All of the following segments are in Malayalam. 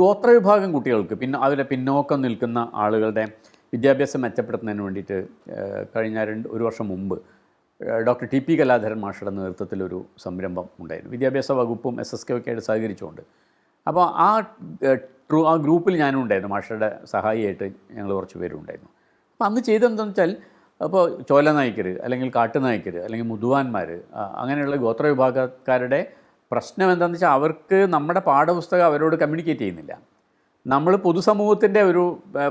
ഗോത്രവിഭാഗം കുട്ടികൾക്ക് പിന്നെ അവരെ പിന്നോക്കം നിൽക്കുന്ന ആളുകളുടെ വിദ്യാഭ്യാസം മെച്ചപ്പെടുത്തുന്നതിന് വേണ്ടിയിട്ട് കഴിഞ്ഞ രണ്ട് ഒരു വർഷം മുമ്പ് ഡോക്ടർ ടി പി കലാധരൻ മാഷയുടെ നേതൃത്വത്തിലൊരു സംരംഭം ഉണ്ടായിരുന്നു. വിദ്യാഭ്യാസ വകുപ്പും എസ് എസ് കെ ഒക്കെ ആയിട്ട് സഹകരിച്ചുകൊണ്ട്. അപ്പോൾ ആ ട്രൂ ആ ഗ്രൂപ്പിൽ ഞാനും ഉണ്ടായിരുന്നു. മാഷയുടെ സഹായിയായിട്ട് ഞങ്ങൾ കുറച്ച് പേരും ഉണ്ടായിരുന്നു. അപ്പോൾ അന്ന് ചെയ്തെന്താണെന്ന് വെച്ചാൽ അപ്പോൾ ചോല നായ്ക്കർ അല്ലെങ്കിൽ കാട്ടുനായ്ക്കർ അല്ലെങ്കിൽ മുതുവാന്മാർ അങ്ങനെയുള്ള ഗോത്ര വിഭാഗക്കാരുടെ പ്രശ്നം എന്താണെന്ന് വെച്ചാൽ അവർക്ക് നമ്മുടെ പാഠപുസ്തകം അവരോട് കമ്മ്യൂണിക്കേറ്റ് ചെയ്യുന്നില്ല. നമ്മൾ പൊതുസമൂഹത്തിന്റെ ഒരു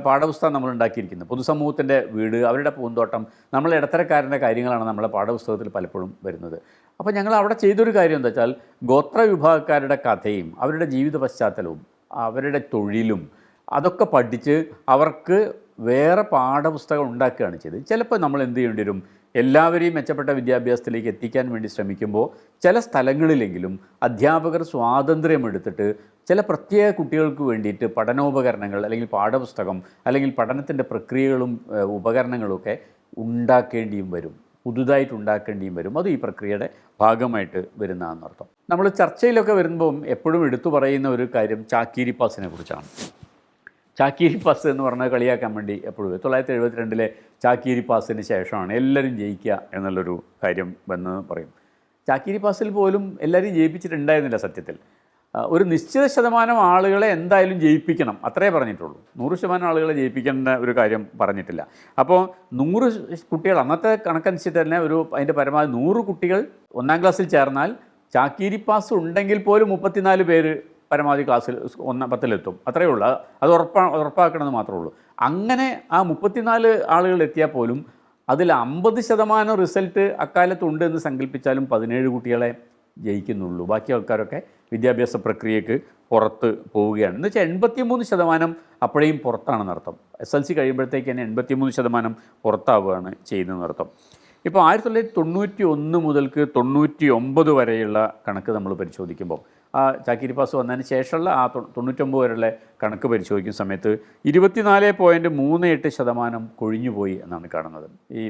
പാഠപുസ്തകം നമ്മൾ ഉണ്ടാക്കിയിരിക്കുന്നത് പൊതുസമൂഹത്തിന്റെ വീട് അവരുടെ പൂന്തോട്ടം നമ്മൾ ഇടത്തരക്കാരന്റെ കാര്യങ്ങളാണ് നമ്മുടെ പാഠപുസ്തകത്തിൽ പലപ്പോഴും വരുന്നത്. അപ്പോൾ ഞങ്ങൾ അവിടെ ചെയ്തൊരു കാര്യം എന്താ വെച്ചാൽ ഗോത്ര വിഭാഗക്കാരുടെ കഥയും അവരുടെ ജീവിത പശ്ചാത്തലവും അവരുടെ തൊഴിലും അതൊക്കെ പഠിച്ച് അവർക്ക് വേറെ പാഠപുസ്തകം ഉണ്ടാക്കുകയാണ് ചെയ്തത്. ചിലപ്പോൾ നമ്മൾ എന്ത് ചെയ്യേണ്ടി വരും? എല്ലാവരെയും മെച്ചപ്പെട്ട വിദ്യാഭ്യാസത്തിലേക്ക് എത്തിക്കാൻ വേണ്ടി ശ്രമിക്കുമ്പോൾ ചില സ്ഥലങ്ങളിലെങ്കിലും അധ്യാപകർ സ്വാതന്ത്ര്യം എടുത്തിട്ട് ചില പ്രത്യേക കുട്ടികൾക്ക് വേണ്ടിയിട്ട് പഠനോപകരണങ്ങൾ അല്ലെങ്കിൽ പാഠപുസ്തകം അല്ലെങ്കിൽ പഠനത്തിന്റെ പ്രക്രിയകളും ഉപകരണങ്ങളൊക്കെ ഉണ്ടാക്കേണ്ടിയും വരും. പുതുതായിട്ട് ഉണ്ടാക്കേണ്ടിയും വരും. അത് ഈ പ്രക്രിയയുടെ ഭാഗമായിട്ട് വരുന്നതെന്നർത്ഥം നമ്മൾ ചർച്ചയിലൊക്കെ വരുമ്പം എപ്പോഴും എടുത്തു പറയുന്ന ഒരു കാര്യം ചാക്കീരിപ്പാസിനെ കുറിച്ചാണ്. ചാക്കീരി പാസ് എന്ന് പറഞ്ഞാൽ കളിയാക്കാൻ വേണ്ടി എപ്പോഴും തൊള്ളായിരത്തി എഴുപത്തിരണ്ടിലെ ചാക്കീരി പാസിന് ശേഷമാണ് എല്ലാവരും ജയിക്കുക എന്നുള്ളൊരു കാര്യം വന്ന് പറയും. ചാക്കീരി പാസിൽ പോലും എല്ലാവരും ജയിപ്പിച്ചിട്ടുണ്ടായിരുന്നില്ല സത്യത്തിൽ. ഒരു നിശ്ചിത ശതമാനം ആളുകളെ എന്തായാലും ജയിപ്പിക്കണം. അത്രേ പറഞ്ഞിട്ടുള്ളൂ. നൂറ് ശതമാനം ആളുകളെ ജയിപ്പിക്കേണ്ട ഒരു കാര്യം പറഞ്ഞിട്ടില്ല. അപ്പോൾ നൂറ് കുട്ടികൾ അന്നത്തെ കണക്കനുസരിച്ച് തന്നെ ഒരു അതിന്റെ പരമാവധി നൂറ് കുട്ടികൾ ഒന്നാം ക്ലാസ്സിൽ ചേർന്നാൽ ചാക്കീരി പാസ് ഉണ്ടെങ്കിൽ പോലും മുപ്പത്തിനാല് പേര് പരമാവധി ക്ലാസ്സിൽ ഒന്ന പത്തിലെത്തും. അത്രയേ ഉള്ളൂ. അത് ഉറപ്പാ ഉറപ്പാക്കണമെന്ന് മാത്രമേ ഉള്ളൂ. അങ്ങനെ ആ മുപ്പത്തിനാല് ആളുകൾ എത്തിയാൽ പോലും അതിൽ അമ്പത് ശതമാനം റിസൾട്ട് അക്കാലത്തുണ്ട് എന്ന് സങ്കല്പിച്ചാലും പതിനേഴ് കുട്ടികളെ ജയിക്കുന്നുള്ളൂ. ബാക്കി ആൾക്കാരൊക്കെ വിദ്യാഭ്യാസ പ്രക്രിയക്ക് പുറത്ത് പോവുകയാണ്. എന്ന് വെച്ചാൽ എൺപത്തി മൂന്ന് ശതമാനം അപ്പോഴേയും പുറത്താണെന്ന് അർത്ഥം. എസ് എൽ സി കഴിയുമ്പോഴത്തേക്ക് തന്നെ എൺപത്തി മൂന്ന് ശതമാനം പുറത്താവുകയാണ് ചെയ്യുന്നതെന്ന് അർത്ഥം. ഇപ്പോൾ ആയിരത്തി തൊള്ളായിരത്തി തൊണ്ണൂറ്റി ഒന്ന് മുതൽക്ക് തൊണ്ണൂറ്റി ഒമ്പത് വരെയുള്ള കണക്ക് നമ്മൾ പരിശോധിക്കുമ്പോൾ ആ ചാക്കിരി പാസ് വന്നതിന് ശേഷമുള്ള ആ തൊണ്ണൂറ്റൊമ്പത് വരെയുള്ള കണക്ക് പരിശോധിക്കുന്ന സമയത്ത് ഇരുപത്തിനാല് പോയിന്റ് മൂന്ന് എട്ട് ശതമാനം കൊഴിഞ്ഞുപോയി എന്നാണ് കാണുന്നത്. ഈ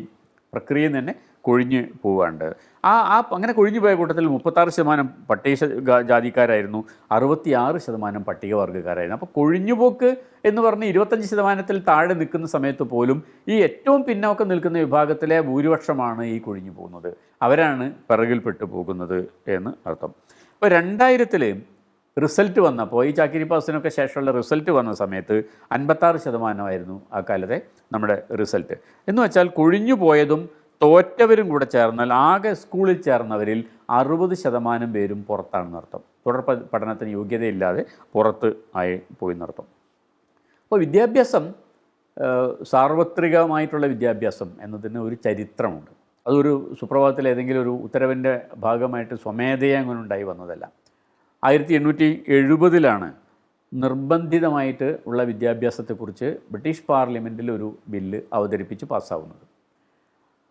പ്രക്രിയയിൽ തന്നെ കൊഴിഞ്ഞു പോവാണ്ട്. ആ ആ അങ്ങനെ കൊഴിഞ്ഞു പോയ കൂട്ടത്തിൽ മുപ്പത്താറ് ശതമാനം പട്ടിക ജാതിക്കാരായിരുന്നു. അറുപത്തിയാറ് ശതമാനം പട്ടികവർഗക്കാരായിരുന്നു അപ്പോൾ കൊഴിഞ്ഞുപോക്ക് എന്ന് പറഞ്ഞ് ഇരുപത്തഞ്ച് ശതമാനത്തിൽ താഴെ നിൽക്കുന്ന സമയത്ത് പോലും ഈ ഏറ്റവും പിന്നോക്കം നിൽക്കുന്ന വിഭാഗത്തിലെ ഭൂരിപക്ഷമാണ് ഈ കൊഴിഞ്ഞു പോകുന്നത് അവരാണ് പിറകിൽപ്പെട്ടു പോകുന്നത് എന്ന് അർത്ഥം. അപ്പോൾ രണ്ടായിരത്തിൽ റിസൾട്ട് വന്നപ്പോൾ ഈ ചാക്കിരി പാസിനൊക്കെ ശേഷമുള്ള റിസൾട്ട് വന്ന സമയത്ത് അൻപത്താറ് ശതമാനമായിരുന്നു ആ കാലത്തെ നമ്മുടെ റിസൾട്ട്. എന്ന് വെച്ചാൽ കൊഴിഞ്ഞു പോയതും തോറ്റവരും കൂടെ ചേർന്നാൽ ആകെ സ്കൂളിൽ ചേർന്നവരിൽ അറുപത് ശതമാനം പേരും പുറത്താണെന്ന് അർത്ഥം. തുടർ പഠനത്തിന് യോഗ്യതയില്ലാതെ പുറത്ത് ആയി പോയി എന്നർത്ഥം. അപ്പോൾ വിദ്യാഭ്യാസം സാർവത്രികമായിട്ടുള്ള വിദ്യാഭ്യാസം എന്നതിന് ഒരു ചരിത്രമുണ്ട്. അതൊരു സുപ്രഭാതത്തിൽ ഏതെങ്കിലും ഒരു ഉത്തരവിന്റെ ഭാഗമായിട്ട് സ്വമേധയെ അങ്ങനെ ഉണ്ടായി വന്നതല്ല. ആയിരത്തി എണ്ണൂറ്റി എഴുപതിലാണ് നിർബന്ധിതമായിട്ട് ഉള്ള വിദ്യാഭ്യാസത്തെക്കുറിച്ച് ബ്രിട്ടീഷ് പാർലമെന്റിൽ ഒരു ബില്ല് അവതരിപ്പിച്ച് പാസ്സാവുന്നത്.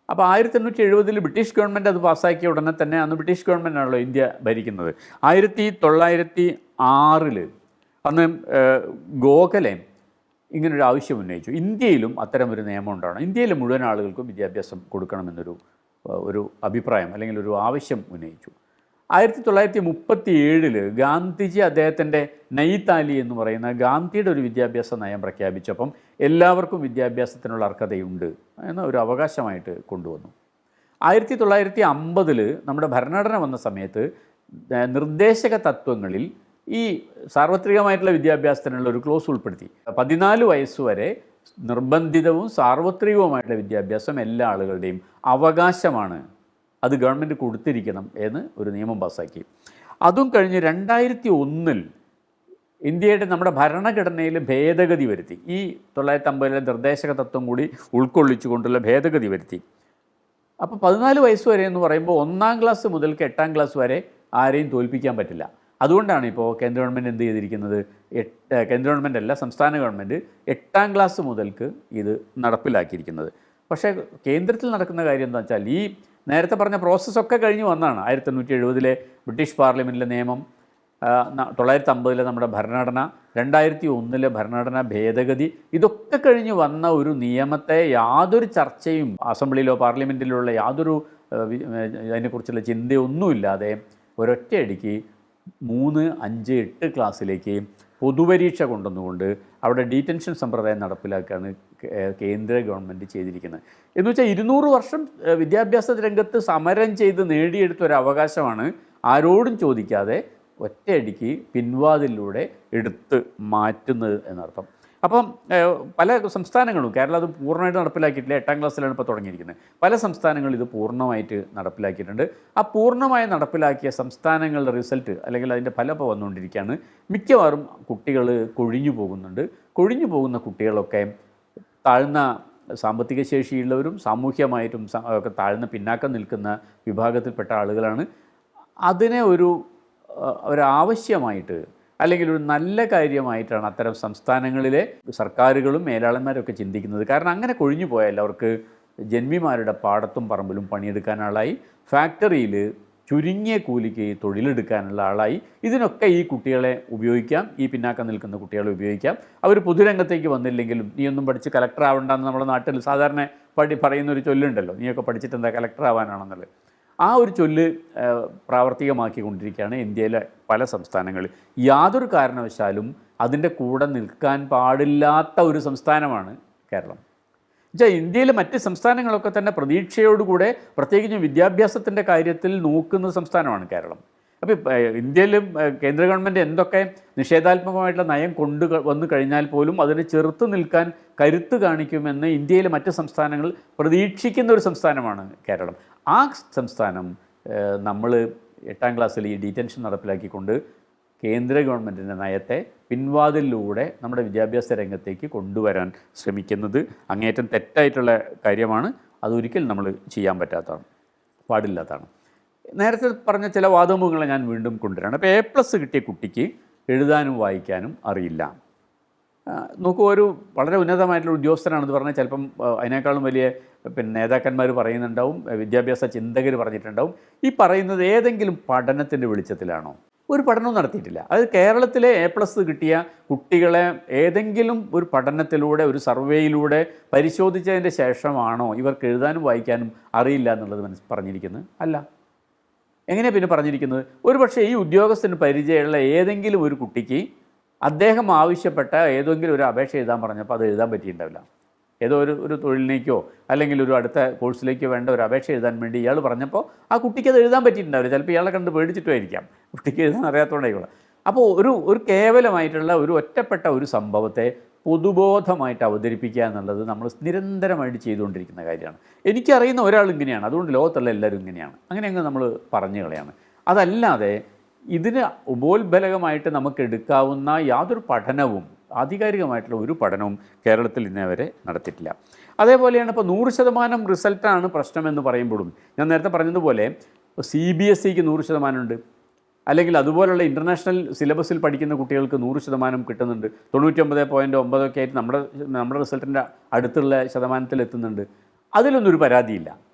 അപ്പോൾ ആയിരത്തി എണ്ണൂറ്റി എഴുപതിൽ ബ്രിട്ടീഷ് ഗവൺമെന്റ് അത് പാസ്സാക്കിയ ഉടനെ തന്നെ അന്ന് ബ്രിട്ടീഷ് ഗവൺമെന്റാണല്ലോ ഇന്ത്യ ഭരിക്കുന്നത്. ആയിരത്തി തൊള്ളായിരത്തി ആറിൽ അന്ന് ഗോഖലെ ഇങ്ങനൊരു ആവശ്യം ഉന്നയിച്ചു. ഇന്ത്യയിലും അത്തരം ഒരു നിയമം ഉണ്ടാവണം. ഇന്ത്യയിലെ മുഴുവൻ ആളുകൾക്കും വിദ്യാഭ്യാസം കൊടുക്കണമെന്നൊരു ഒരു അഭിപ്രായം അല്ലെങ്കിൽ ഒരു ആവശ്യം ഉന്നയിച്ചു. ആയിരത്തി തൊള്ളായിരത്തി മുപ്പത്തി ഏഴിൽ ഗാന്ധിജി അദ്ദേഹത്തിന്റെ നൈതാലി എന്ന് പറയുന്ന ഗാന്ധിയുടെ ഒരു വിദ്യാഭ്യാസ നയം പ്രഖ്യാപിച്ചപ്പം എല്ലാവർക്കും വിദ്യാഭ്യാസത്തിനുള്ള അർഹതയുണ്ട് എന്ന ഒരു അവകാശമായിട്ട് കൊണ്ടുവന്നു. ആയിരത്തി തൊള്ളായിരത്തി അമ്പതിൽ നമ്മുടെ ഭരണഘടന വന്ന സമയത്ത് നിർദ്ദേശക തത്വങ്ങളിൽ ഈ സാർവത്രികമായിട്ടുള്ള വിദ്യാഭ്യാസത്തിനുള്ള ഒരു ക്ലോസ് ഉൾപ്പെടുത്തി. പതിനാല് വയസ്സ് വരെ നിർബന്ധിതവും സാർവത്രികവുമായിട്ടുള്ള വിദ്യാഭ്യാസം എല്ലാ ആളുകളുടെയും അവകാശമാണ്. അത് ഗവൺമെന്റ് കൊടുത്തിരിക്കണം എന്ന് ഒരു നിയമം പാസ്സാക്കി അതും കഴിഞ്ഞ് രണ്ടായിരത്തി ഒന്നിൽ ഇന്ത്യയുടെ നമ്മുടെ ഭരണഘടനയിൽ ഭേദഗതി വരുത്തി. ഈ തൊള്ളായിരത്തി അമ്പതിലെ നിർദ്ദേശക തത്വം കൂടി ഉൾക്കൊള്ളിച്ചുകൊണ്ടുള്ള ഭേദഗതി വരുത്തി. അപ്പോൾ പതിനാല് വയസ്സ് വരെ എന്ന് പറയുമ്പോൾ ഒന്നാം ക്ലാസ് മുതൽക്ക് എട്ടാം ക്ലാസ് വരെ ആരെയും തോൽപ്പിക്കാൻ പറ്റില്ല. അതുകൊണ്ടാണ് ഇപ്പോൾ കേന്ദ്ര ഗവൺമെന്റ് എന്ത് ചെയ്തിരിക്കുന്നത്? എട്ട് കേന്ദ്ര ഗവൺമെന്റ് അല്ല സംസ്ഥാന ഗവൺമെന്റ് എട്ടാം ക്ലാസ് മുതൽക്ക് ഇത് നടപ്പിലാക്കിയിരിക്കുന്നത്. പക്ഷേ കേന്ദ്രത്തിൽ നടക്കുന്ന കാര്യം എന്താ വെച്ചാൽ ഈ നേരത്തെ പറഞ്ഞ പ്രോസസ്സൊക്കെ കഴിഞ്ഞ് വന്നതാണ്. ആയിരത്തി എണ്ണൂറ്റി എഴുപതിലെ ബ്രിട്ടീഷ് പാർലമെന്റിലെ നിയമം തൊള്ളായിരത്തി അമ്പതിലെ നമ്മുടെ ഭരണഘടന രണ്ടായിരത്തി ഒന്നിലെ ഭരണഘടന ഭേദഗതി ഇതൊക്കെ കഴിഞ്ഞ് വന്ന ഒരു നിയമത്തെ യാതൊരു ചർച്ചയും അസംബ്ലിയിലോ പാർലമെന്റിലോ ഉള്ള യാതൊരു അതിനെക്കുറിച്ചുള്ള ചിന്തയൊന്നുമില്ലാതെ ഒരൊറ്റയടിക്ക് മൂന്ന് അഞ്ച് എട്ട് ക്ലാസ്സിലേക്ക് പൊതുപരീക്ഷ കൊണ്ടുവന്നുകൊണ്ട് അവിടെ ഡീറ്റൻഷൻ സമ്പ്രദായം നടപ്പിലാക്കുകയാണ് കേന്ദ്ര ഗവൺമെന്റ് ചെയ്തിരിക്കുന്നത്. എന്ന് വെച്ചാൽ ഇരുന്നൂറ് വർഷം വിദ്യാഭ്യാസ രംഗത്ത് സമരം ചെയ്ത് നേടിയെടുത്ത ഒരു അവകാശമാണ് ആരോടും ചോദിക്കാതെ ഒറ്റയടിക്ക് പിൻവാതിലൂടെ എടുത്ത് മാറ്റുന്നത് എന്നർത്ഥം. അപ്പം പല സംസ്ഥാനങ്ങളും കേരളം അത് പൂർണമായിട്ട് നടപ്പിലാക്കിയിട്ടില്ല എട്ടാം ക്ലാസ്സിലാണ് ഇപ്പോൾ തുടങ്ങിയിരിക്കുന്നത്. പല സംസ്ഥാനങ്ങളും ഇത് പൂർണമായിട്ട് നടപ്പിലാക്കിയിട്ടുണ്ട്. ആ പൂർണമായി നടപ്പിലാക്കിയ സംസ്ഥാനങ്ങളുടെ റിസൾട്ട് അല്ലെങ്കിൽ അതിന്റെ ഫലം ഇപ്പോൾ വന്നുകൊണ്ടിരിക്കുകയാണ്. മിക്കവാറും കുട്ടികൾ കൊഴിഞ്ഞു പോകുന്നുണ്ട്. കൊഴിഞ്ഞു പോകുന്ന കുട്ടികളൊക്കെ താഴ്ന്ന സാമ്പത്തിക ശേഷിയുള്ളവരും സാമൂഹ്യമായിട്ടും ഒക്കെ താഴ്ന്ന പിന്നാക്കം നിൽക്കുന്ന വിഭാഗത്തിൽപ്പെട്ട ആളുകളാണ്. അതിനെ ഒരു ഒരാവശ്യമായിട്ട് അല്ലെങ്കിൽ ഒരു നല്ല കാര്യമായിട്ടാണ് അത്തരം സംസ്ഥാനങ്ങളിലെ സർക്കാരുകളും മേലാളന്മാരൊക്കെ ചിന്തിക്കുന്നത്. കാരണം അങ്ങനെ കൊഴിഞ്ഞു പോയാൽ അവർക്ക് ജന്മിമാരുടെ പാടത്തും പറമ്പിലും പണിയെടുക്കാൻ ആളായി ഫാക്ടറിയിൽ ചുരുങ്ങിയ കൂലിക്ക് തൊഴിലെടുക്കാനുള്ള ആളായി. ഇതിനൊക്കെ ഈ കുട്ടികളെ ഉപയോഗിക്കാം ഈ പിന്നാക്കം നിൽക്കുന്ന കുട്ടികളെ ഉപയോഗിക്കാം. അവർ പൊതുരംഗത്തേക്ക് വന്നില്ലെങ്കിലും നീ ഒന്നും പഠിച്ച് കളക്ടർ ആവണ്ടെന്ന് നമ്മുടെ നാട്ടിൽ സാധാരണ പഠി പറയുന്നൊരു ചൊല്ലുണ്ടല്ലോ നീയൊക്കെ പഠിച്ചിട്ട് എന്താ കളക്ടർ ആവാനാണെന്നുള്ളത്. ആ ഒരു ചൊല്ല് പ്രാവർത്തികമാക്കിക്കൊണ്ടിരിക്കുകയാണ് ഇന്ത്യയിലെ പല സംസ്ഥാനങ്ങളിൽ. യാതൊരു കാരണവശാലും അതിന്റെ കൂടെ നിൽക്കാൻ പാടില്ലാത്ത ഒരു സംസ്ഥാനമാണ് കേരളം. എന്നുവെച്ചാൽ ഇന്ത്യയിലെ മറ്റ് സംസ്ഥാനങ്ങളൊക്കെ തന്നെ പ്രതീക്ഷയോടുകൂടെ പ്രത്യേകിച്ച് വിദ്യാഭ്യാസത്തിന്റെ കാര്യത്തിൽ നോക്കുന്ന സംസ്ഥാനമാണ് കേരളം. അപ്പോൾ ഇന്ത്യയിലും കേന്ദ്ര ഗവൺമെന്റ് എന്തൊക്കെ നിഷേധാത്മകമായിട്ടുള്ള നയം കൊണ്ട് വന്നു കഴിഞ്ഞാൽ പോലും അതിനെ ചെറുത്ത് നിൽക്കാൻ കരുത്ത് കാണിക്കുമെന്ന് ഇന്ത്യയിലെ മറ്റ് സംസ്ഥാനങ്ങൾ പ്രതീക്ഷിക്കുന്ന ഒരു സംസ്ഥാനമാണ് കേരളം. ആ സംസ്ഥാനം നമ്മൾ എട്ടാം ക്ലാസ്സിൽ ഈ ഡീറ്റൻഷൻ നടപ്പിലാക്കിക്കൊണ്ട് കേന്ദ്ര ഗവൺമെന്റിന്റെ നയത്തെ പിൻവാതിലൂടെ നമ്മുടെ വിദ്യാഭ്യാസ രംഗത്തേക്ക് കൊണ്ടുവരാൻ ശ്രമിക്കുന്നത് അങ്ങേയറ്റം തെറ്റായിട്ടുള്ള കാര്യമാണ്. അതൊരിക്കലും നമ്മൾ ചെയ്യാൻ പറ്റാത്തതാണ്. പാടില്ലാത്തതാണ്. നേരത്തെ പറഞ്ഞ ചില വാദമുഖങ്ങളെ ഞാൻ വീണ്ടും കൊണ്ടുവരാണ്. അപ്പോൾ എ പ്ലസ് കിട്ടിയ കുട്ടിക്ക് എഴുതാനും വായിക്കാനും അറിയില്ല. നോക്കൂ ഒരു വളരെ ഉന്നതമായിട്ടുള്ള ഉദ്യോഗസ്ഥനാണെന്ന് പറഞ്ഞാൽ ചിലപ്പം അതിനേക്കാളും വലിയ പിന്നെ നേതാക്കന്മാർ പറയുന്നുണ്ടാവും വിദ്യാഭ്യാസ ചിന്തകർ പറഞ്ഞിട്ടുണ്ടാവും. ഈ പറയുന്നത് ഏതെങ്കിലും പഠനത്തിന്റെ വെളിച്ചത്തിലാണോ? ഒരു പഠനവും നടത്തിയിട്ടില്ല. അത് കേരളത്തിലെ എ പ്ലസ് കിട്ടിയ കുട്ടികളെ ഏതെങ്കിലും ഒരു പഠനത്തിലൂടെ ഒരു സർവേയിലൂടെ പരിശോധിച്ചതിന്റെ ശേഷമാണോ ഇവർക്ക് എഴുതാനും വായിക്കാനും അറിയില്ല എന്നുള്ളത് മനസ്സ് പറഞ്ഞിരിക്കുന്നത്? അല്ല. എങ്ങനെയാണ് പിന്നെ പറഞ്ഞിരിക്കുന്നത്? ഒരുപക്ഷേ ഈ ഉദ്യോഗസ്ഥന് പരിചയമുള്ള ഏതെങ്കിലും ഒരു കുട്ടിക്ക് അദ്ദേഹം ആവശ്യപ്പെട്ട ഏതെങ്കിലും ഒരു അപേക്ഷ എഴുതാൻ പറഞ്ഞപ്പോൾ അത് എഴുതാൻ പറ്റിയിട്ടുണ്ടാവില്ല. ഏതോ ഒരു ഒരു തൊഴിലിലേക്കോ അല്ലെങ്കിൽ ഒരു അടുത്ത കോഴ്സിലേക്കോ വേണ്ട ഒരു അപേക്ഷ എഴുതാൻ വേണ്ടി ഇയാൾ പറഞ്ഞപ്പോൾ ആ കുട്ടിക്ക് അത് എഴുതാൻ പറ്റിയിട്ടുണ്ടാവില്ല. ചിലപ്പോൾ ഇയാളെ കണ്ട് പേടിച്ചിട്ടുമായിരിക്കാം. കുട്ടിക്ക് എഴുതാൻ അറിയാത്തതുകൊണ്ടായിക്കോളാം അപ്പോൾ ഒരു ഒരു കേവലമായിട്ടുള്ള ഒരു ഒറ്റപ്പെട്ട ഒരു സംഭവത്തെ പൊതുബോധമായിട്ട് അവതരിപ്പിക്കുക എന്നുള്ളത് നമ്മൾ നിരന്തരമായിട്ട് ചെയ്തുകൊണ്ടിരിക്കുന്ന കാര്യമാണ്. എനിക്കറിയുന്ന ഒരാൾ ഇങ്ങനെയാണ്. അതുകൊണ്ട് ലോകത്തുള്ള എല്ലാവരും ഇങ്ങനെയാണ്. അങ്ങനെയങ്ങ് നമ്മൾ പറഞ്ഞു കളയാണ്. അതല്ലാതെ ഇതിന് ഉപോത്ബലകമായിട്ട് നമുക്ക് എടുക്കാവുന്ന യാതൊരു പഠനവും ആധികാരികമായിട്ടുള്ള ഒരു പഠനവും കേരളത്തിൽ ഇന്നേ വരെ നടത്തിയിട്ടില്ല. അതേപോലെയാണ് ഇപ്പോൾ നൂറ് ശതമാനം റിസൾട്ടാണ് പ്രശ്നമെന്ന് പറയുമ്പോഴും ഞാൻ നേരത്തെ പറഞ്ഞതുപോലെ സി ബി എസ് സിക്ക് നൂറ് ശതമാനമുണ്ട്. അല്ലെങ്കിൽ അതുപോലുള്ള ഇന്റർനാഷണൽ സിലബസിൽ പഠിക്കുന്ന കുട്ടികൾക്ക് നൂറ് ശതമാനം കിട്ടുന്നുണ്ട്. തൊണ്ണൂറ്റൊമ്പത് പോയിന്റ് ഒമ്പതൊക്കെ ആയിട്ട് നമ്മുടെ നമ്മുടെ റിസൾട്ടിന്റെ അടുത്തുള്ള ശതമാനത്തിൽ എത്തുന്നുണ്ട്. അതിലൊന്നും ഒരു പരാതിയില്ല.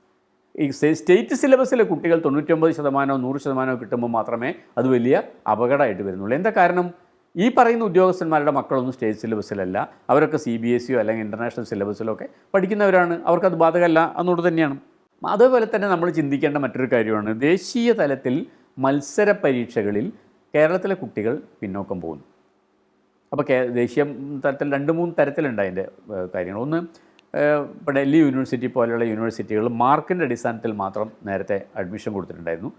ഈ സ്റ്റേറ്റ് സിലബസിലെ കുട്ടികൾ തൊണ്ണൂറ്റൊമ്പത് ശതമാനമോ നൂറ് ശതമാനമോ കിട്ടുമ്പോൾ മാത്രമേ അത് വലിയ അപകടമായിട്ട് വരുന്നുള്ളൂ. എന്താ കാരണം? ഈ പറയുന്ന ഉദ്യോഗസ്ഥന്മാരുടെ മക്കളൊന്നും സ്റ്റേറ്റ് സിലബസിലല്ല. അവരൊക്കെ സി ബി എസ് അല്ലെങ്കിൽ ഇന്റർനാഷണൽ സിലബസിലോ ഒക്കെ പഠിക്കുന്നവരാണ്. അവർക്കത് ബാധകമല്ല എന്നോട് തന്നെയാണ്. അതേപോലെ തന്നെ നമ്മൾ ചിന്തിക്കേണ്ട മറ്റൊരു കാര്യമാണ്. ദേശീയ തലത്തിൽ മത്സര പരീക്ഷകളിൽ കേരളത്തിലെ കുട്ടികൾ പിന്നോക്കം പോകുന്നു. അപ്പോൾ ദേശീയ തലത്തിൽ രണ്ട് മൂന്ന് തരത്തിലുണ്ട് അതിന്റെ കാര്യങ്ങൾ. ഒന്ന് ഇപ്പോൾ ഡൽഹി യൂണിവേഴ്സിറ്റി പോലെയുള്ള യൂണിവേഴ്സിറ്റികൾ മാർക്കിന്റെ അടിസ്ഥാനത്തിൽ മാത്രം നേരത്തെ അഡ്മിഷൻ കൊടുത്തിട്ടുണ്ടായിരുന്നു.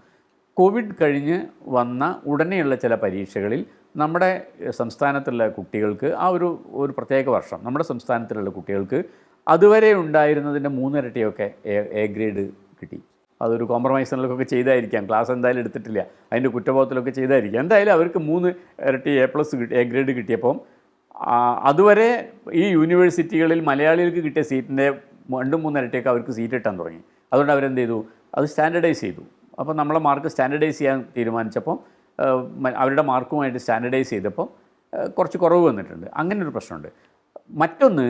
കോവിഡ് കഴിഞ്ഞ് വന്ന ഉടനെയുള്ള ചില പരീക്ഷകളിൽ നമ്മുടെ സംസ്ഥാനത്തുള്ള കുട്ടികൾക്ക് ആ ഒരു ഒരു പ്രത്യേക വർഷം നമ്മുടെ സംസ്ഥാനത്തിലുള്ള കുട്ടികൾക്ക് അതുവരെ ഉണ്ടായിരുന്നതിന്റെ മൂന്നിരട്ടിയൊക്കെ എ ഗ്രേഡ് കിട്ടി. അതൊരു കോംപ്രമൈസിലൊക്കെ ചെയ്തായിരിക്കാം. ക്ലാസ് എന്തായാലും എടുത്തിട്ടില്ല. അതിന്റെ കുറ്റബോധത്തിലൊക്കെ ചെയ്തായിരിക്കാം. എന്തായാലും അവർക്ക് മൂന്ന് ഇരട്ടി എ പ്ലസ് കിട്ടി എ ഗ്രേഡ് കിട്ടിയപ്പം അതുവരെ ഈ യൂണിവേഴ്സിറ്റികളിൽ മലയാളികൾക്ക് കിട്ടിയ സീറ്റിന്റെ രണ്ടും മൂന്നിരട്ടിയൊക്കെ അവർക്ക് സീറ്റ് കിട്ടാൻ തുടങ്ങി. അതുകൊണ്ട് അവരെന്ത് ചെയ്തു? അത് സ്റ്റാൻഡർഡൈസ് ചെയ്തു. അപ്പോൾ നമ്മളെ മാർക്ക് സ്റ്റാൻഡർഡൈസ് ചെയ്യാൻ തീരുമാനിച്ചപ്പോൾ അവരുടെ മാർക്കുമായിട്ട് സ്റ്റാൻഡർഡൈസ് ചെയ്തപ്പോൾ കുറച്ച് കുറവ് വന്നിട്ടുണ്ട്. അങ്ങനെ ഒരു പ്രശ്നമുണ്ട്. മറ്റൊന്ന്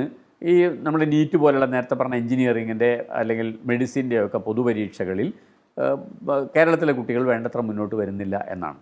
ഈ നമ്മുടെ നീറ്റ് പോലുള്ള നേരത്തെ പറഞ്ഞ എഞ്ചിനീയറിങ്ങിന്റെ അല്ലെങ്കിൽ മെഡിസിന്റെ ഒക്കെ പൊതുപരീക്ഷകളിൽ കേരളത്തിലെ കുട്ടികൾ വേണ്ടത്ര മുന്നോട്ട് വരുന്നില്ല എന്നാണ്.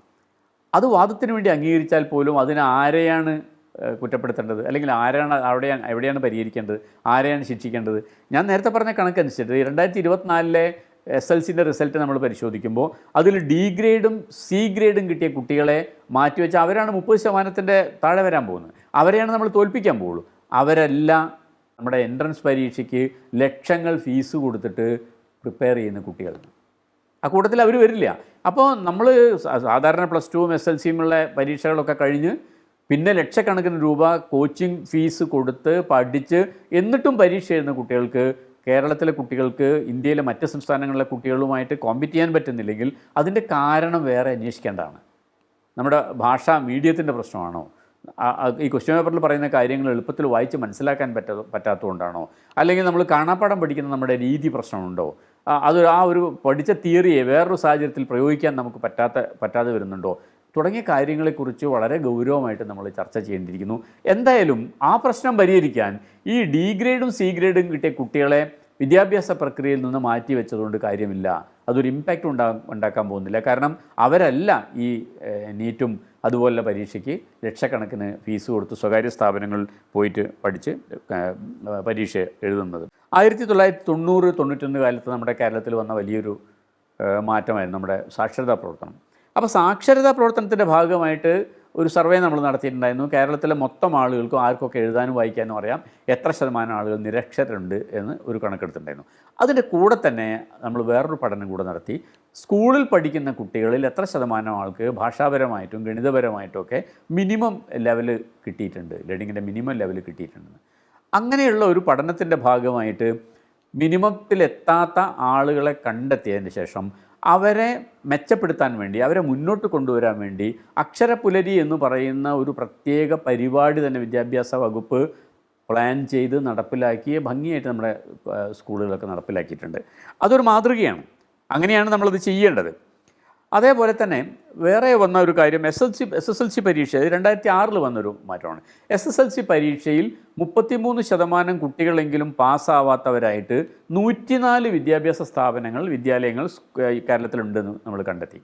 അത് വാദത്തിന് വേണ്ടി അംഗീകരിച്ചാൽ പോലും അതിന് ആരെയാണ് ഏഹ്, കുറ്റപ്പെടുത്തേണ്ടത്? അല്ലെങ്കിൽ ആരാണ് അവിടെയാണ് എവിടെയാണ് പരിഹരിക്കേണ്ടത്? ആരെയാണ് ശിക്ഷിക്കേണ്ടത്? ഞാൻ നേരത്തെ പറഞ്ഞ കണക്കനുസരിച്ച് രണ്ടായിരത്തി ഇരുപത്തിനാലിലെ എസ് എൽ സിന്റെ റിസൾട്ട് നമ്മൾ പരിശോധിക്കുമ്പോൾ അതിൽ ഡി ഗ്രേഡും സി ഗ്രേഡും കിട്ടിയ കുട്ടികളെ മാറ്റിവെച്ച് അവരാണ് മുപ്പത് ശതമാനത്തിന്റെ താഴെ വരാൻ പോകുന്നത്. അവരെയാണ് നമ്മൾ തോൽപ്പിക്കാൻ പോകുള്ളൂ. അവരെല്ലാം നമ്മുടെ എൻട്രൻസ് പരീക്ഷയ്ക്ക് ലക്ഷങ്ങൾ ഫീസ് കൊടുത്തിട്ട് പ്രിപ്പയർ ചെയ്യുന്ന കുട്ടികൾ ആ കൂട്ടത്തിൽ അവർ വരില്ല. അപ്പോൾ നമ്മൾ സാധാരണ പ്ലസ് ടുവും എസ് എൽ സിയുമുള്ള പരീക്ഷകളൊക്കെ കഴിഞ്ഞ് പിന്നെ ലക്ഷക്കണക്കിന് രൂപ കോച്ചിങ് ഫീസ് കൊടുത്ത് പഠിച്ച് എന്നിട്ടും പരീക്ഷ എഴുതുന്ന കുട്ടികൾക്ക് കേരളത്തിലെ കുട്ടികൾക്ക് ഇന്ത്യയിലെ മറ്റ് സംസ്ഥാനങ്ങളിലെ കുട്ടികളുമായിട്ട് കോമ്പറ്റ് ചെയ്യാൻ പറ്റുന്നില്ലെങ്കിൽ അതിന്റെ കാരണം വേറെ അന്വേഷിക്കേണ്ടതാണ്. നമ്മുടെ ഭാഷ മീഡിയത്തിന്റെ പ്രശ്നമാണോ? ഈ ക്വസ്റ്റ്യൻ പേപ്പറിൽ പറയുന്ന കാര്യങ്ങൾ എളുപ്പത്തിൽ വായിച്ച് മനസ്സിലാക്കാൻ പറ്റാ പറ്റാത്തതുകൊണ്ടാണോ? അല്ലെങ്കിൽ നമ്മൾ കാണാപ്പാടം പഠിക്കുന്ന നമ്മുടെ രീതി പ്രശ്നമുണ്ടോ? അത് ആ ഒരു പഠിച്ച തിയറിയെ വേറൊരു സാഹചര്യത്തിൽ പ്രയോഗിക്കാൻ നമുക്ക് പറ്റാത്ത പറ്റാതെ വരുന്നുണ്ടോ? തുടങ്ങിയ കാര്യങ്ങളെക്കുറിച്ച് വളരെ ഗൗരവമായിട്ട് നമ്മൾ ചർച്ച ചെയ്യേണ്ടിയിരിക്കുന്നു. എന്തായാലും ആ പ്രശ്നം പരിഹരിക്കാൻ ഈ ഡി ഗ്രേഡും സി ഗ്രേഡും കിട്ടിയ കുട്ടികളെ വിദ്യാഭ്യാസ പ്രക്രിയയിൽ നിന്ന് മാറ്റി വെച്ചതുകൊണ്ട് കാര്യമില്ല. അതൊരു ഇമ്പാക്റ്റ് ഉണ്ടാ ഉണ്ടാക്കാൻ പോകുന്നില്ല. കാരണം അവരല്ല ഈ നീറ്റും അതുപോലുള്ള പരീക്ഷയ്ക്ക് ലക്ഷക്കണക്കിന് ഫീസ് കൊടുത്ത് സ്വകാര്യ സ്ഥാപനങ്ങളിൽ പോയിട്ട് പഠിച്ച് പരീക്ഷ എഴുതുന്നത്. ആയിരത്തി തൊള്ളായിരത്തി തൊണ്ണൂറ് തൊണ്ണൂറ്റൊന്ന് കാലത്ത് നമ്മുടെ കേരളത്തിൽ വന്ന വലിയൊരു മാറ്റമായിരുന്നു നമ്മുടെ സാക്ഷരതാ പ്രവർത്തനം. അപ്പോൾ സാക്ഷരതാ പ്രവർത്തനത്തിന്റെ ഭാഗമായിട്ട് ഒരു സർവേ നമ്മൾ നടത്തിയിട്ടുണ്ടായിരുന്നു. കേരളത്തിലെ മൊത്തം ആളുകൾക്കും ആർക്കൊക്കെ എഴുതാനും വായിക്കാനും അറിയാം. എത്ര ശതമാനം ആളുകൾ നിരക്ഷരരുണ്ട് എന്ന് ഒരു കണക്കെടുത്തിട്ടുണ്ടായിരുന്നു. അതിന്റെ കൂടെ തന്നെ നമ്മൾ വേറൊരു പഠനം കൂടെ നടത്തി. സ്കൂളിൽ പഠിക്കുന്ന കുട്ടികളിൽ എത്ര ശതമാനം ആൾക്ക് ഭാഷാപരമായിട്ടും ഗണിതപരമായിട്ടും ഒക്കെ മിനിമം ലെവൽ കിട്ടിയിട്ടുണ്ട്. ലേണിങ്ങിന്റെ മിനിമം ലെവൽ കിട്ടിയിട്ടുണ്ട് അങ്ങനെയുള്ള ഒരു പഠനത്തിന്റെ ഭാഗമായിട്ട് മിനിമത്തിലെത്താത്ത ആളുകളെ കണ്ടെത്തിയതിന് ശേഷം അവരെ മെച്ചപ്പെടുത്താൻ വേണ്ടി അവരെ മുന്നോട്ട് കൊണ്ടുവരാൻ വേണ്ടി അക്ഷരപുലരി എന്ന് പറയുന്ന ഒരു പ്രത്യേക പരിപാടി തന്നെ വിദ്യാഭ്യാസ വകുപ്പ് പ്ലാൻ ചെയ്ത് നടപ്പിലാക്കി ഭംഗിയായിട്ട് നമ്മുടെ സ്കൂളുകളൊക്കെ നടപ്പിലാക്കിയിട്ടുണ്ട്. അതൊരു മാതൃകയാണ്. അങ്ങനെയാണ് നമ്മളത് ചെയ്യേണ്ടത്. അതേപോലെ തന്നെ വേറെ വന്ന ഒരു കാര്യം S L C S S L C പരീക്ഷ രണ്ടായിരത്തി ആറിൽ വന്നൊരു മാറ്റമാണ്. എസ് എസ് എൽ സി പരീക്ഷയിൽ മുപ്പത്തിമൂന്ന് ശതമാനം കുട്ടികളെങ്കിലും പാസ്സാവാത്തവരായിട്ട് നൂറ്റിനാല് വിദ്യാഭ്യാസ സ്ഥാപനങ്ങൾ വിദ്യാലയങ്ങൾ കേരളത്തിലുണ്ടെന്ന് നമ്മൾ കണ്ടെത്തി.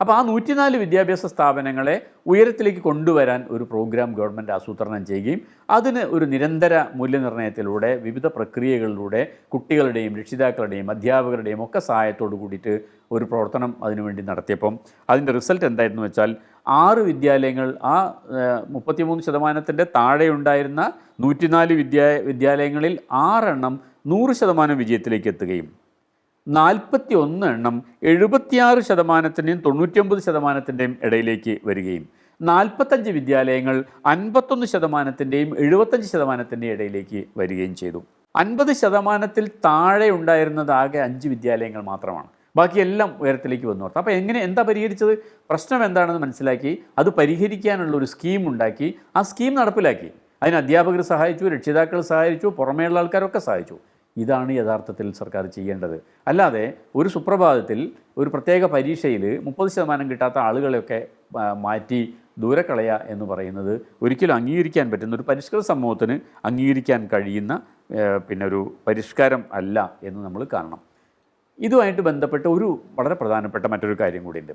അപ്പോൾ ആ നൂറ്റിനാല് വിദ്യാഭ്യാസ സ്ഥാപനങ്ങളെ ഉയരത്തിലേക്ക് കൊണ്ടുവരാൻ ഒരു പ്രോഗ്രാം ഗവൺമെന്റ് ആസൂത്രണം ചെയ്യുകയും അതിന് ഒരു നിരന്തര മൂല്യനിർണയത്തിലൂടെ വിവിധ പ്രക്രിയകളിലൂടെ കുട്ടികളുടെയും രക്ഷിതാക്കളുടെയും അധ്യാപകരുടെയും ഒക്കെ സഹായത്തോട് കൂടിയിട്ട് ഒരു പ്രവർത്തനം അതിനുവേണ്ടി നടത്തിയപ്പം അതിന്റെ റിസൾട്ട് എന്തായിരുന്നു വെച്ചാൽ ആറ് വിദ്യാലയങ്ങൾ ആ മുപ്പത്തിമൂന്ന് ശതമാനത്തിന്റെ താഴെ ഉണ്ടായിരുന്ന നൂറ്റിനാല് വിദ്യാ വിദ്യാലയങ്ങളിൽ ആറെണ്ണം നൂറ് ശതമാനം വിജയത്തിലേക്ക് എത്തുകയും നാൽപ്പത്തി ഒന്ന് എണ്ണം എഴുപത്തിയാറ് ശതമാനത്തിന്റെയും തൊണ്ണൂറ്റിയൊമ്പത് ശതമാനത്തിന്റെയും ഇടയിലേക്ക് വരികയും നാൽപ്പത്തഞ്ച് വിദ്യാലയങ്ങൾ അൻപത്തൊന്ന് ശതമാനത്തിന്റെയും എഴുപത്തഞ്ച് ശതമാനത്തിന്റെയും ഇടയിലേക്ക് വരികയും ചെയ്തു. അൻപത് ശതമാനത്തിൽ താഴെ ഉണ്ടായിരുന്നത് ആകെ അഞ്ച് വിദ്യാലയങ്ങൾ മാത്രമാണ്. ബാക്കിയെല്ലാം ഉയരത്തിലേക്ക് വന്നു. അപ്പോൾ എങ്ങനെ എന്താ പരിഹരിച്ചത്? പ്രശ്നം എന്താണെന്ന് മനസ്സിലാക്കി അത് പരിഹരിക്കാനുള്ള ഒരു സ്കീം ഉണ്ടാക്കി ആ സ്കീം നടപ്പിലാക്കി. അതിന് അധ്യാപകർ സഹായിച്ചു രക്ഷിതാക്കൾ സഹായിച്ചു പുറമേയുള്ള ആൾക്കാരൊക്കെ സഹായിച്ചു. ഇതാണ് യഥാർത്ഥത്തിൽ സർക്കാർ ചെയ്യേണ്ടത്. അല്ലാതെ ഒരു സുപ്രഭാതത്തിൽ ഒരു പ്രത്യേക പരീക്ഷയിൽ മുപ്പത് ശതമാനം കിട്ടാത്ത ആളുകളെയൊക്കെ മാറ്റി ദൂരക്കളയ എന്ന് പറയുന്നത് ഒരിക്കലും അംഗീകരിക്കാൻ പറ്റുന്ന ഒരു പരിഷ്കൃത സമൂഹത്തിന് അംഗീകരിക്കാൻ കഴിയുന്ന പിന്നെ ഒരു പരിഷ്കാരം അല്ല എന്ന് നമ്മൾ കാണണം. ഇതുമായിട്ട് ബന്ധപ്പെട്ട ഒരു വളരെ പ്രധാനപ്പെട്ട മറ്റൊരു കാര്യം കൂടിയുണ്ട്.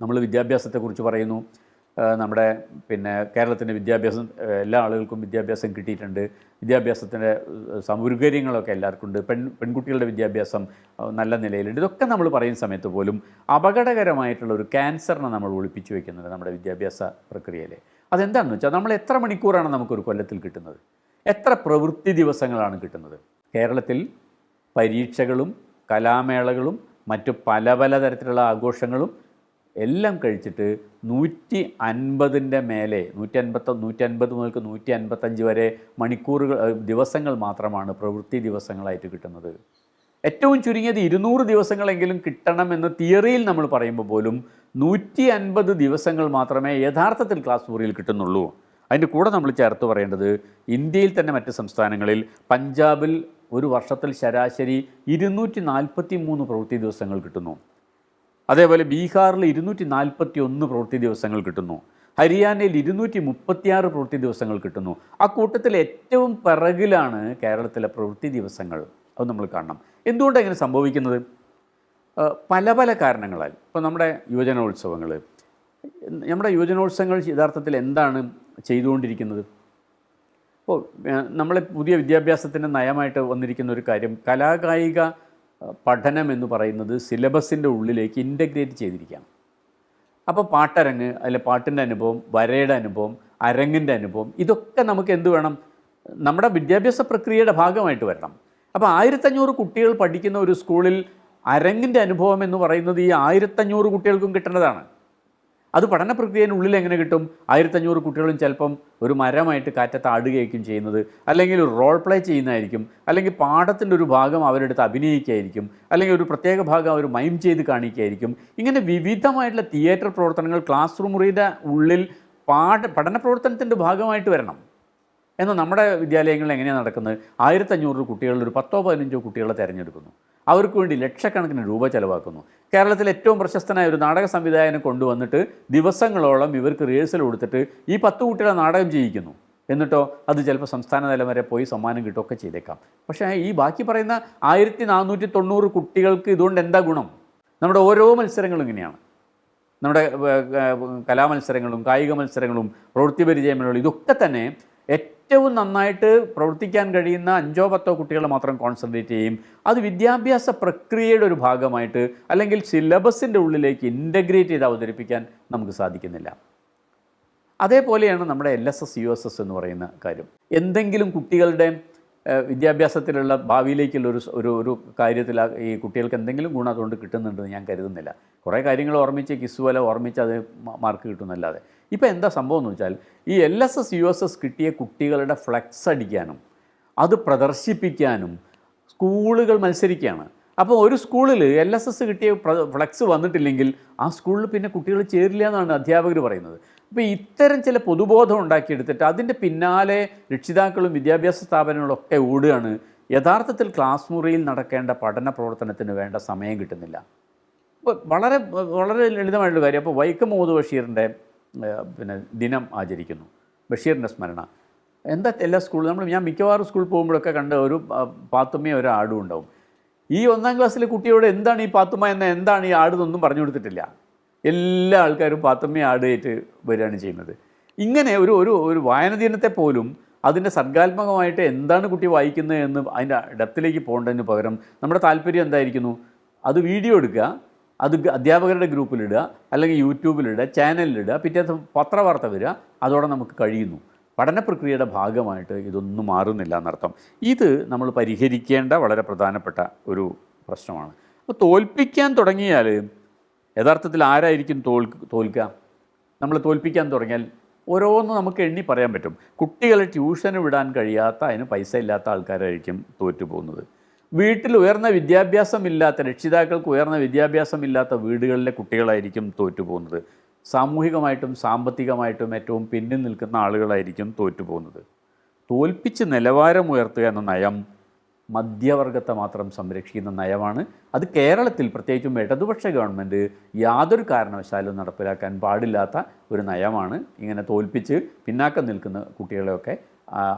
നമ്മൾ വിദ്യാഭ്യാസത്തെക്കുറിച്ച് പറയുന്നു. നമ്മുടെ പിന്നെ കേരളത്തിന്റെ വിദ്യാഭ്യാസം എല്ലാ ആളുകൾക്കും വിദ്യാഭ്യാസം കിട്ടിയിട്ടുണ്ട്. വിദ്യാഭ്യാസത്തിന്റെ സൗകര്യങ്ങളൊക്കെ എല്ലാവർക്കും ഉണ്ട് പെൺ പെൺകുട്ടികളുടെ വിദ്യാഭ്യാസം നല്ല നിലയിലുണ്ട്. ഇതൊക്കെ നമ്മൾ പറയുന്ന സമയത്ത് പോലും അപകടകരമായിട്ടുള്ള ഒരു ക്യാൻസറിനെ നമ്മൾ ഒളിപ്പിച്ചു വെക്കുന്നുണ്ട് നമ്മുടെ വിദ്യാഭ്യാസ പ്രക്രിയയിൽ അതെന്താണെന്ന് വെച്ചാൽ നമ്മൾ എത്ര മണിക്കൂറാണ് നമുക്കൊരു കൊല്ലത്തിൽ കിട്ടുന്നത്? എത്ര പ്രവൃത്തി ദിവസങ്ങളാണ് കിട്ടുന്നത്? കേരളത്തിൽ പരീക്ഷകളും കലാമേളകളും മറ്റു പല പല തരത്തിലുള്ള ആഘോഷങ്ങളും എല്ലാം കഴിച്ചിട്ട് നൂറ്റി അൻപതിന്റെ മേലെ നൂറ്റി അൻപത്ത നൂറ്റി അൻപത് മുതൽക്ക് നൂറ്റി അൻപത്തഞ്ച് വരെ മണിക്കൂറുകൾ ദിവസങ്ങൾ മാത്രമാണ് പ്രവൃത്തി ദിവസങ്ങളായിട്ട് കിട്ടുന്നത്. ഏറ്റവും ചുരുങ്ങിയത് ഇരുന്നൂറ് ദിവസങ്ങളെങ്കിലും കിട്ടണമെന്ന് തിയറിയിൽ നമ്മൾ പറയുമ്പോൾ പോലും നൂറ്റി അൻപത് ദിവസങ്ങൾ മാത്രമേ യഥാർത്ഥത്തിൽ ക്ലാസ് മുറിയിൽ കിട്ടുന്നുള്ളൂ. അതിന്റെ കൂടെ നമ്മൾ ചേർത്ത് പറയേണ്ടത് ഇന്ത്യയിൽ തന്നെ മറ്റ് സംസ്ഥാനങ്ങളിൽ പഞ്ചാബിൽ ഒരു വർഷത്തിൽ ശരാശരി ഇരുന്നൂറ്റി നാൽപ്പത്തി മൂന്ന് പ്രവൃത്തി ദിവസങ്ങൾ കിട്ടുന്നു. അതേപോലെ ബീഹാറിൽ ഇരുന്നൂറ്റി നാൽപ്പത്തി ഒന്ന് പ്രവൃത്തി ദിവസങ്ങൾ കിട്ടുന്നു. ഹരിയാനയിൽ ഇരുന്നൂറ്റി മുപ്പത്തിയാറ് പ്രവൃത്തി ദിവസങ്ങൾ കിട്ടുന്നു. ആ കൂട്ടത്തിൽ ഏറ്റവും പിറകിലാണ് കേരളത്തിലെ പ്രവൃത്തി ദിവസങ്ങൾ. അത് നമ്മൾ കാണണം. എന്തുകൊണ്ടാണ് ഇങ്ങനെ സംഭവിക്കുന്നത്? പല പല കാരണങ്ങളാൽ. ഇപ്പോൾ നമ്മുടെ യുവജനോത്സവങ്ങൾ. നമ്മുടെ യുവജനോത്സവങ്ങൾ യഥാർത്ഥത്തിൽ എന്താണ് ചെയ്തുകൊണ്ടിരിക്കുന്നത്? ഇപ്പോൾ നമ്മളെ പുതിയ വിദ്യാഭ്യാസത്തിന്റെ നയമായിട്ട് വന്നിരിക്കുന്ന ഒരു കാര്യം. കലാകായിക പഠനം എന്ന് പറയുന്നത് സിലബസിന്റെ ഉള്ളിലേക്ക് ഇന്റഗ്രേറ്റ് ചെയ്തിരിക്കുകയാണ്. അപ്പോൾ പാട്ടരങ്ങ് അല്ലെ പാട്ടിന്റെ അനുഭവം വരയുടെ അനുഭവം അരങ്ങിന്റെ അനുഭവം ഇതൊക്കെ നമുക്ക് എന്ത് വേണം? നമ്മുടെ വിദ്യാഭ്യാസ പ്രക്രിയയുടെ ഭാഗമായിട്ട് വരണം. അപ്പോൾ ആയിരത്തഞ്ഞൂറ് കുട്ടികൾ പഠിക്കുന്ന ഒരു സ്കൂളിൽ അരങ്ങിന്റെ അനുഭവം എന്ന് പറയുന്നത് ഈ ആയിരത്തഞ്ഞൂറ് കുട്ടികൾക്കും കിട്ടേണ്ടതാണ്. അത് പഠന പ്രക്രിയയിനുള്ളിൽ എങ്ങനെ കിട്ടും? ആയിരത്തഞ്ഞൂറ് കുട്ടികളും ചിലപ്പം ഒരു മരമായിട്ട് കാറ്റത്ത് ആടുകയായിരിക്കും ചെയ്യുന്നത്. അല്ലെങ്കിൽ ഒരു റോൾ പ്ലേ ചെയ്യുന്നതായിരിക്കും. അല്ലെങ്കിൽ പാഠത്തിന്റെ ഒരു ഭാഗം അവരെടുത്ത് അഭിനയിക്കുകയായിരിക്കും. അല്ലെങ്കിൽ ഒരു പ്രത്യേക ഭാഗം അവർ മൈം ചെയ്ത് കാണിക്കുകയായിരിക്കും. ഇങ്ങനെ വിവിധമായിട്ടുള്ള തിയേറ്റർ പ്രവർത്തനങ്ങൾ ക്ലാസ് റൂം മുറിയുടെ ഉള്ളിൽ പാഠ പഠന പ്രവർത്തനത്തിന്റെ ഭാഗമായിട്ട് വരണം. എന്നാൽ നമ്മുടെ വിദ്യാലയങ്ങളിൽ എങ്ങനെയാണ് നടക്കുന്നത്? ആയിരത്തഞ്ഞൂറ് കുട്ടികളിൽ ഒരു പത്തോ പതിനഞ്ചോ കുട്ടികളെ തിരഞ്ഞെടുക്കുന്നു. അവർക്ക് വേണ്ടി ലക്ഷക്കണക്കിന് രൂപ ചെലവാക്കുന്നു. കേരളത്തിലെ ഏറ്റവും പ്രശസ്തനായ ഒരു നാടക സംവിധായകനെ കൊണ്ടുവന്നിട്ട് ദിവസങ്ങളോളം ഇവർക്ക് റിഹേഴ്സൽ കൊടുത്തിട്ട് ഈ പത്ത് കുട്ടികളെ നാടകം ചെയ്യിക്കുന്നു. എന്നിട്ടോ അത് ചിലപ്പോൾ സംസ്ഥാന തലം വരെ പോയി സമ്മാനം കിട്ടുകയൊക്കെ ചെയ്തേക്കാം. പക്ഷേ ഈ ബാക്കി പറയുന്ന ആയിരത്തി നാനൂറ്റി തൊണ്ണൂറ് കുട്ടികൾക്ക് ഇതുകൊണ്ട് എന്താ ഗുണം? നമ്മുടെ ഓരോ മത്സരങ്ങളും ഇങ്ങനെയാണ്. നമ്മുടെ കലാമത്സരങ്ങളും കായിക മത്സരങ്ങളും പ്രവൃത്തി പരിചയമുള്ള ഇതൊക്കെ തന്നെ ഏറ്റവും നന്നായിട്ട് പ്രവർത്തിക്കാൻ കഴിയുന്ന അഞ്ചോ പത്തോ കുട്ടികൾ മാത്രം കോൺസെൻട്രേറ്റ് ചെയ്യും. അത് വിദ്യാഭ്യാസ പ്രക്രിയയുടെ ഒരു ഭാഗമായിട്ട് അല്ലെങ്കിൽ സിലബസിന്റെ ഉള്ളിലേക്ക് ഇന്റഗ്രേറ്റ് ചെയ്ത് അവതരിപ്പിക്കാൻ നമുക്ക് സാധിക്കുന്നില്ല. അതേപോലെയാണ് നമ്മുടെ L S S U S S എന്ന് പറയുന്ന കാര്യം. എന്തെങ്കിലും കുട്ടികളുടെ വിദ്യാഭ്യാസത്തിലുള്ള ഭാവിയിലേക്കുള്ള ഒരു ഒരു ഒരു കാര്യത്തിൽ ഈ കുട്ടികൾക്ക് എന്തെങ്കിലും ഗുണം അതുകൊണ്ട് കിട്ടുന്നുണ്ടെന്ന് ഞാൻ കരുതുന്നില്ല. കുറേ കാര്യങ്ങൾ ഓർമ്മിച്ച് കിസ് പോലെ ഓർമ്മിച്ച് അത് മാർക്ക് കിട്ടുന്നല്ലാതെ. ഇപ്പോൾ എന്താ സംഭവം എന്ന് വെച്ചാൽ ഈ L S S U S S കിട്ടിയ കുട്ടികളുടെ ഫ്ലെക്സ് അടിക്കാനും അത് പ്രദർശിപ്പിക്കാനും സ്കൂളുകൾ മത്സരിക്കുകയാണ്. അപ്പോൾ ഒരു സ്കൂളിൽ എൽ എസ് എസ് കിട്ടിയ ഫ്ലക്സ് വന്നിട്ടില്ലെങ്കിൽ ആ സ്കൂളിൽ പിന്നെ കുട്ടികൾ ചേരില്ല എന്നാണ് അധ്യാപകർ പറയുന്നത്. അപ്പോൾ ഇത്തരം ചില പൊതുബോധം ഉണ്ടാക്കിയെടുത്തിട്ട് അതിന്റെ പിന്നാലെ രക്ഷിതാക്കളും വിദ്യാഭ്യാസ സ്ഥാപനങ്ങളും ഒക്കെ ഓടുകയാണ്. യഥാർത്ഥത്തിൽ ക്ലാസ് മുറിയിൽ നടക്കേണ്ട പഠന പ്രവർത്തനത്തിന് വേണ്ട സമയം കിട്ടുന്നില്ല. അപ്പോൾ വളരെ വളരെ ലളിതമായിട്ടുള്ള കാര്യം. അപ്പോൾ വൈക്കം മുഹമ്മദ് ബഷീറിന്റെ പിന്നെ ദിനം ആചരിക്കുന്നു. ബഷീറിന്റെ സ്മരണ. എന്താ എല്ലാ സ്കൂളിലും? നമ്മൾ ഞാൻ മിക്കവാറും സ്കൂളിൽ പോകുമ്പോഴൊക്കെ കണ്ട ഒരു പാത്തുമ്മയും ഒരു ആടും ഉണ്ടാവും. ഈ ഒന്നാം ക്ലാസ്സിലെ കുട്ടിയോട് എന്താണ് ഈ പാത്തുമ്മ എന്ന എന്താണ് ഈ ആട് എന്നൊന്നും പറഞ്ഞു കൊടുത്തിട്ടില്ല. എല്ലാ ആൾക്കാരും പാത്തുമ്മ ആടായിട്ട് വരികയാണ് ചെയ്യുന്നത്. ഇങ്ങനെ ഒരു ഒരു ഒരു വായന ദിനത്തെ പോലും അതിന്റെ സർഗാത്മകമായിട്ട് എന്താണ് കുട്ടി വായിക്കുന്നത് എന്ന് അതിന്റെ ഡെപ്തിലേക്ക് പോകേണ്ടതിന് പകരം നമ്മുടെ താല്പര്യം എന്തായിരിക്കുന്നു? അത് വീഡിയോ എടുക്കുക അത് അധ്യാപകരുടെ ഗ്രൂപ്പിലിടുക അല്ലെങ്കിൽ യൂട്യൂബിലിടുക ചാനലിലിടുക പിറ്റേത്തെ പത്രവാർത്ത വരിക അതോടെ നമുക്ക് കഴിയുന്നു. പഠന പ്രക്രിയയുടെ ഭാഗമായിട്ട് ഇതൊന്നും മാറുന്നില്ല എന്നർത്ഥം. ഇത് നമ്മൾ പരിഹരിക്കേണ്ട വളരെ പ്രധാനപ്പെട്ട ഒരു പ്രശ്നമാണ്. അപ്പോൾ തോൽപ്പിക്കാൻ തുടങ്ങിയാൽ യഥാർത്ഥത്തിൽ ആരായിരിക്കും തോൽ തോൽക്കുക? നമ്മൾ തോൽപ്പിക്കാൻ തുടങ്ങിയാൽ ഓരോന്ന് നമുക്ക് എണ്ണി പറയാൻ പറ്റും. കുട്ടികളെ ട്യൂഷന് വിടാൻ കഴിയാത്ത അതിന് പൈസ ഇല്ലാത്ത ആൾക്കാരായിരിക്കും തോറ്റു പോകുന്നത് വീട്ടിൽ ഉയർന്ന വിദ്യാഭ്യാസമില്ലാത്ത രക്ഷിതാക്കൾക്ക് ഉയർന്ന വിദ്യാഭ്യാസമില്ലാത്ത വീടുകളിലെ കുട്ടികളായിരിക്കും തോറ്റു പോകുന്നത് സാമൂഹികമായിട്ടും സാമ്പത്തികമായിട്ടും ഏറ്റവും പിന്നിൽ നിൽക്കുന്ന ആളുകളായിരിക്കും തോറ്റുപോകുന്നത്. തോൽപ്പിച്ച് നിലവാരം ഉയർത്തുക എന്ന നയം മധ്യവർഗത്തെ മാത്രം സംരക്ഷിക്കുന്ന നയമാണ്. അത് കേരളത്തിൽ പ്രത്യേകിച്ചും ഇടതുപക്ഷ ഗവൺമെന്റ് യാതൊരു കാരണവശാലും നടപ്പിലാക്കാൻ പാടില്ലാത്ത ഒരു നയമാണ്. ഇങ്ങനെ തോൽപ്പിച്ച് പിന്നാക്കം നിൽക്കുന്ന കുട്ടികളെയൊക്കെ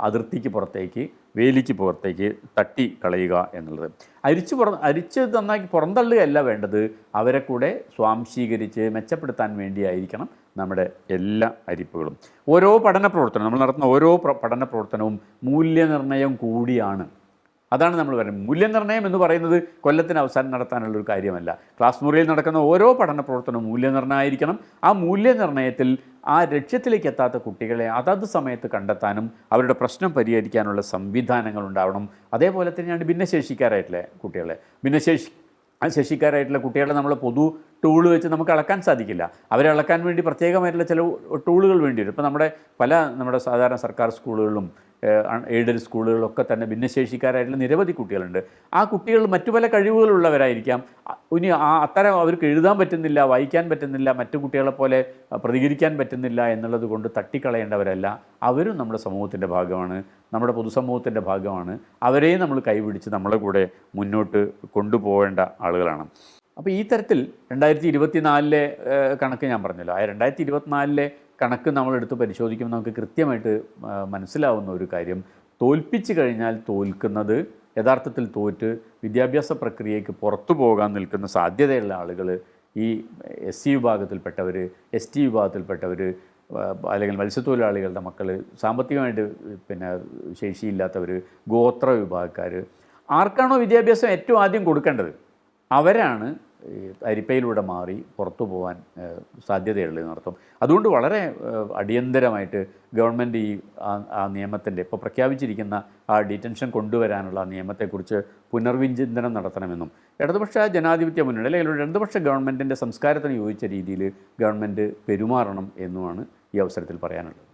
അതിർത്തിക്ക് പുറത്തേക്ക് വേലിക്ക് പുറത്തേക്ക് തട്ടി കളയുക എന്നുള്ളത്. അരിച്ച് പുറ അരിച്ച് നന്നാക്കി പുറന്തള്ളുകയല്ല വേണ്ടത്. അവരെ കൂടെ സ്വാംശീകരിച്ച് മെച്ചപ്പെടുത്താൻ വേണ്ടിയായിരിക്കണം നമ്മുടെ എല്ലാ അരിപ്പുകളും. ഓരോ പഠന പ്രവർത്തനം നമ്മൾ നടത്തുന്ന ഓരോ പഠന പ്രവർത്തനവും മൂല്യനിർണയം കൂടിയാണ്. അതാണ് നമ്മൾ പറയുന്നത്. മൂല്യനിർണയം എന്ന് പറയുന്നത് കൊല്ലത്തിന് അവസാനം നടത്താനുള്ള ഒരു കാര്യമല്ല. ക്ലാസ് മുറിയിൽ നടക്കുന്ന ഓരോ പഠന പ്രവർത്തനവും മൂല്യനിർണയമായിരിക്കണം ആ മൂല്യനിർണയത്തിൽ ആ ലക്ഷ്യത്തിലേക്ക് എത്താത്ത കുട്ടികളെ അതത് സമയത്ത് കണ്ടെത്താനും അവരുടെ പ്രശ്നം പരിഹരിക്കാനുള്ള സംവിധാനങ്ങൾ ഉണ്ടാവണം അതേപോലെ തന്നെയാണ് ഭിന്നശേഷിക്കാരായിട്ടുള്ള കുട്ടികളെ. ഭിന്നശേഷി ശേഷിക്കാരായിട്ടുള്ള കുട്ടികളെ നമ്മൾ പൊതു ടൂൾ വെച്ച് നമുക്ക് അളക്കാൻ സാധിക്കില്ല. അവരെ അളക്കാൻ വേണ്ടി പ്രത്യേകമായിട്ടുള്ള ചില ടൂളുകൾ വേണ്ടി വരും. ഇപ്പോൾ നമ്മുടെ പല നമ്മുടെ സാധാരണ സർക്കാർ സ്കൂളുകളിലും എയ്ഡഡ് സ്കൂളുകളൊക്കെ തന്നെ ഭിന്നശേഷിക്കാരായിട്ടുള്ള നിരവധി കുട്ടികളുണ്ട്. ആ കുട്ടികൾ മറ്റു പല കഴിവുകളുള്ളവരായിരിക്കാം. ഇനി ആ അത്തരം അവർക്ക് എഴുതാൻ പറ്റുന്നില്ല വായിക്കാൻ പറ്റുന്നില്ല മറ്റു കുട്ടികളെ പോലെ പ്രതികരിക്കാൻ പറ്റുന്നില്ല എന്നുള്ളത് കൊണ്ട് തട്ടിക്കളയേണ്ടവരല്ല. അവരും നമ്മുടെ സമൂഹത്തിന്റെ ഭാഗമാണ്. നമ്മുടെ പൊതുസമൂഹത്തിന്റെ ഭാഗമാണ്. അവരെയും നമ്മൾ കൈപിടിച്ച് നമ്മളെ കൂടെ മുന്നോട്ട് കൊണ്ടുപോകേണ്ട ആളുകളാണ്. അപ്പോൾ ഈ തരത്തിൽ രണ്ടായിരത്തി ഇരുപത്തിനാലിലെ കണക്ക് ഞാൻ പറഞ്ഞല്ലോ. ആ രണ്ടായിരത്തി ഇരുപത്തിനാലിലെ കണക്ക് നമ്മളെടുത്ത് പരിശോധിക്കുമ്പോൾ നമുക്ക് കൃത്യമായിട്ട് മനസ്സിലാവുന്ന ഒരു കാര്യം. തോൽപ്പിച്ച് കഴിഞ്ഞാൽ തോൽക്കുന്നത് യഥാർത്ഥത്തിൽ തോറ്റ് വിദ്യാഭ്യാസ പ്രക്രിയയ്ക്ക് പുറത്തു പോകാൻ നിൽക്കുന്ന സാധ്യതയുള്ള ആളുകൾ ഈ എസ് സി വിഭാഗത്തിൽപ്പെട്ടവർ എസ് ടി വിഭാഗത്തിൽപ്പെട്ടവർ അല്ലെങ്കിൽ മത്സ്യത്തൊഴിലാളികളുടെ മക്കൾ സാമ്പത്തികമായിട്ട് പിന്നെ ശേഷിയില്ലാത്തവർ ഗോത്ര വിഭാഗക്കാർ ആർക്കാണോ വിദ്യാഭ്യാസം ഏറ്റവും ആദ്യം കൊടുക്കേണ്ടത്? അവരാണ് അരിപ്പയിലൂടെ മാറി പുറത്തു പോകാൻ ഏഹ്, സാധ്യതയുള്ളത് നടത്തും അതുകൊണ്ട് വളരെ അടിയന്തരമായിട്ട് ഗവൺമെന്റ് ഈ ആ- നിയമത്തിന്റെ ഇപ്പോൾ പ്രഖ്യാപിച്ചിരിക്കുന്ന ആ ഡിറ്റൻഷൻ കൊണ്ടുവരാനുള്ള നിയമത്തെക്കുറിച്ച് പുനർവിചിന്തനം നടത്തണമെന്നും ഇടതുപക്ഷ ജനാധിപത്യ മുന്നണി അല്ലെങ്കിൽ ഇടതുപക്ഷ ഗവൺമെന്റിന്റെ സംസ്കാരത്തിന് യോജിച്ച രീതിയിൽ ഗവൺമെന്റ് പെരുമാറണം എന്നുമാണ് ഈ അവസരത്തിൽ പറയാനുള്ളത്.